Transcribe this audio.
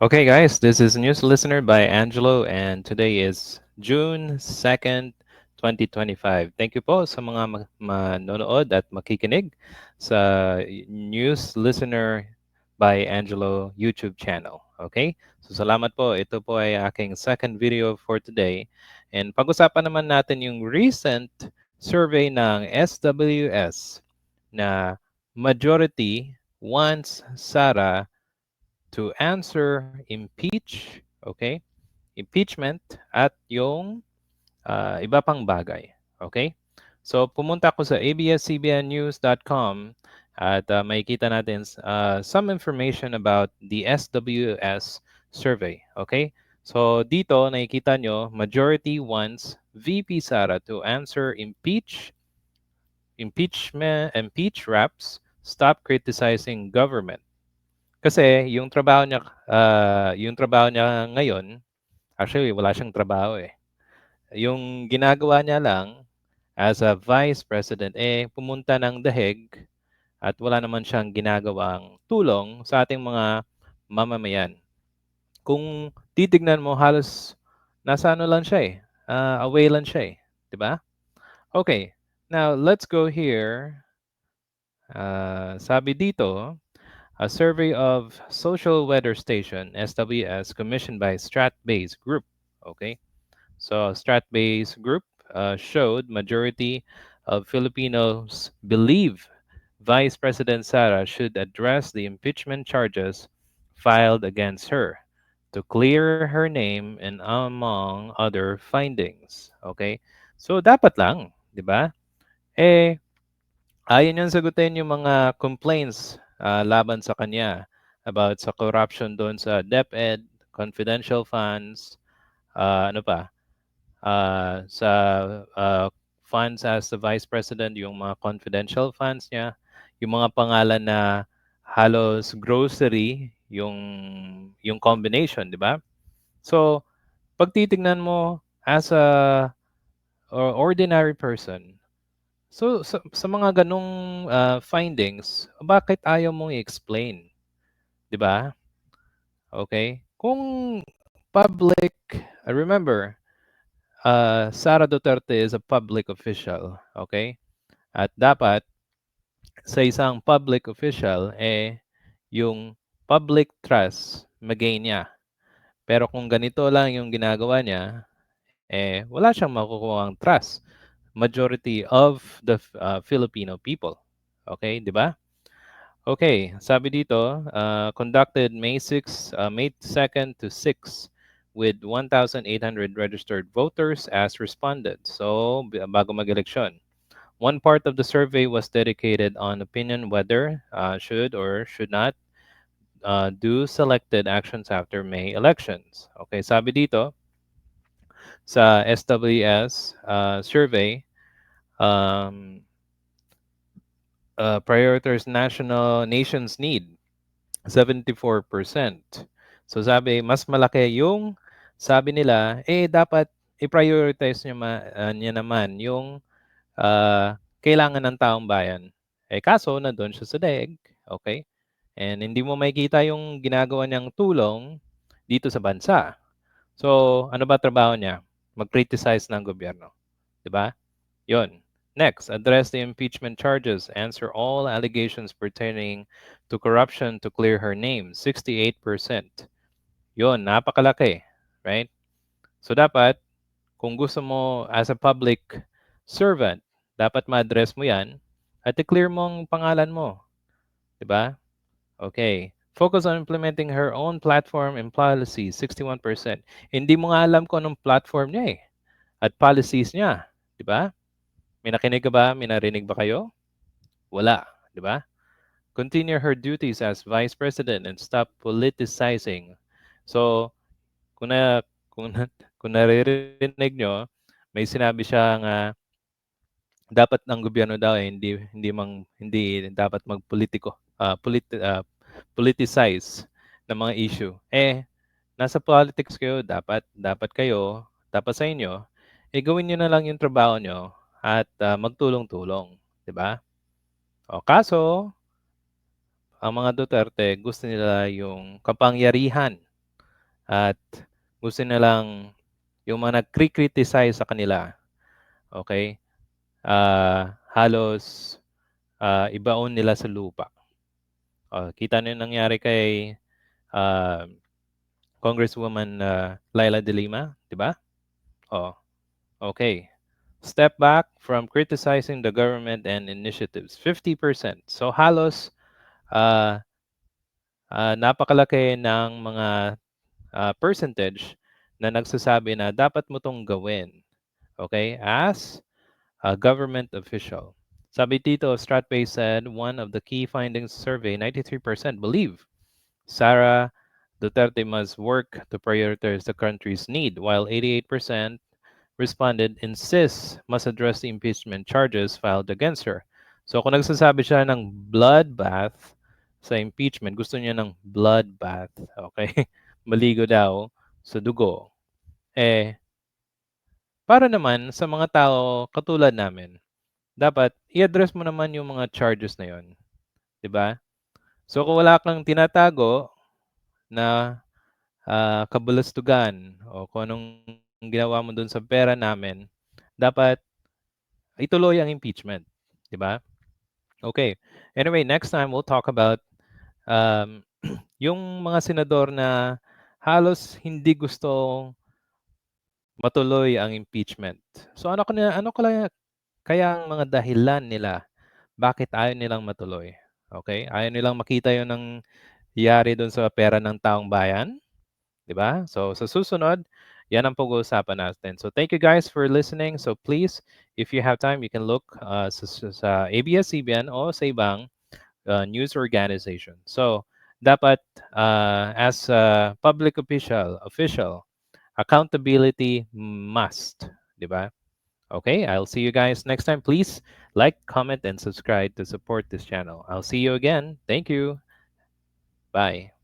Okay, guys, this is News Listener by Angelo, and today is June 2nd, 2025. Thank you po sa mga ma- manonood at makikinig sa News Listener by Angelo YouTube channel. Okay? So salamat po. Ito po ay aking second video for today. And pag-usapan naman natin yung recent survey ng SWS na majority wants Sara to answer impeach, okay? Impeachment at yung uh, iba pang bagay, okay? So pumunta ako sa abs-cbnnews.com at uh, makikita natin uh, some information about the SWS survey, okay? So dito nakikita nyo, majority wants VP Sara to answer impeach, impeachment, impeach reps, stop criticizing government. Kasi yung trabaho niya, uh, yung trabaho niya ngayon, actually wala siyang trabaho eh. Yung ginagawa niya lang as a vice president, eh pumunta ng dahig at wala naman siyang ginagawang tulong sa ating mga mamamayan. Kung titignan mo, halos nasa ano lang siya eh, uh, away lang siya eh. Di ba? Okay, now let's go here. Uh, sabi dito, a survey of Social Weather Station, SWS, commissioned by Stratbase Group. Okay, so Stratbase Group uh, showed majority of Filipinos believe Vice President Sara should address the impeachment charges filed against her to clear her name and among other findings. Okay? So dapat lang, 'di ba? Eh ayon yung sagutin yung mga complaints uh, laban sa kanya about sa corruption doon sa DepEd, confidential funds, uh, ano pa, uh, sa uh, funds as the Vice President, yung mga confidential funds niya, yung mga pangalan na halos grocery, yung, yung combination, di ba? So, pag titignan mo as a or ordinary person, So sa, sa mga ganong uh, findings, bakit ayaw mong i-explain? 'Di ba? Okay? Kung public, uh, remember, uh, Sara Duterte is a public official, okay? At dapat sa isang public official eh yung public trust magain niya. Pero kung ganito lang yung ginagawa niya, eh wala siyang makukuha ang trust majority of the uh, Filipino people. Okay, di ba? Okay, sabi dito, uh, conducted May 6, uh, May 2nd to 6 with 1,800 registered voters as respondents. So, bago mag-eleksyon. One part of the survey was dedicated on opinion whether uh, should or should not uh, do selected actions after May elections. Okay, sabi dito, sa SWS uh, survey, um, uh, prioritize national nation's need, 74%. So sabi, mas malaki yung sabi nila, eh dapat i-prioritize niya, ma, uh, niya naman yung uh, kailangan ng taong bayan. Eh kaso, nandun siya sa DEG, okay? And hindi mo makikita yung ginagawa niyang tulong dito sa bansa. So, ano ba trabaho niya? Mag-criticize ng gobyerno. 'Di ba? 'Yon. Next, address the impeachment charges. Answer all allegations pertaining to corruption to clear her name. 68%. Yon, napakalaki. Right? So dapat, kung gusto mo as a public servant, dapat ma-address mo yan at i-clear mo ang pangalan mo. ba? Okay. Focus on implementing her own platform and policies, 61%. Hindi mo nga alam kung anong platform niya eh. At policies niya, di ba? May nakinig ka ba? May narinig ba kayo? Wala, di ba? Continue her duties as Vice President and stop politicizing. So, kung na kung, na, kung naririnig nyo, may sinabi siya nga dapat ng gobyerno daw eh, hindi hindi mang hindi dapat magpolitiko uh, polit, uh, politicize ng mga issue. Eh, nasa politics kayo, dapat, dapat kayo, dapat sa inyo, eh gawin nyo na lang yung trabaho nyo at uh, magtulong-tulong. ba? Diba? O kaso, ang mga Duterte gusto nila yung kapangyarihan. at gusto nilang yung mga nag-criticize sa kanila, okay, ah, halos ah, ibaon nila sa lupa. Oh, kita niyo nangyari kay ah, Congresswoman uh, Laila De Lima, di ba? Oh, okay. Step back from criticizing the government and initiatives. 50%. So halos uh, uh, napakalaki ng mga uh, percentage na nagsasabi na dapat mo tong gawin. Okay? As a government official. Sabi dito, Stratbase said one of the key findings survey, 93% believe Sara Duterte must work to prioritize the country's need, while 88% responded insists must address the impeachment charges filed against her. So kung nagsasabi siya ng bloodbath sa impeachment, gusto niya ng bloodbath, okay? Maligo daw sa dugo. Eh, para naman sa mga tao katulad namin, dapat i-address mo naman yung mga charges na yon. 'Di ba? So kung wala kang tinatago na uh, kabulastugan o kung anong ginawa mo doon sa pera namin, dapat ituloy ang impeachment. Di ba? Okay. Anyway, next time we'll talk about um, yung mga senador na halos hindi gusto matuloy ang impeachment. So ano kaya ano kaya kaya ang mga dahilan nila bakit ayaw nilang matuloy? Okay? Ayaw nilang makita 'yon ng yari doon sa pera ng taong bayan? 'Di ba? So sa susunod, yan ang pag-uusapan natin. So thank you guys for listening. So please, if you have time, you can look uh, sa, sa ABS-CBN o sa ibang uh, news organization. So dapat uh, as a public official, official, accountability must, 'di ba? Okay, I'll see you guys next time. Please like, comment, and subscribe to support this channel. I'll see you again. Thank you. Bye.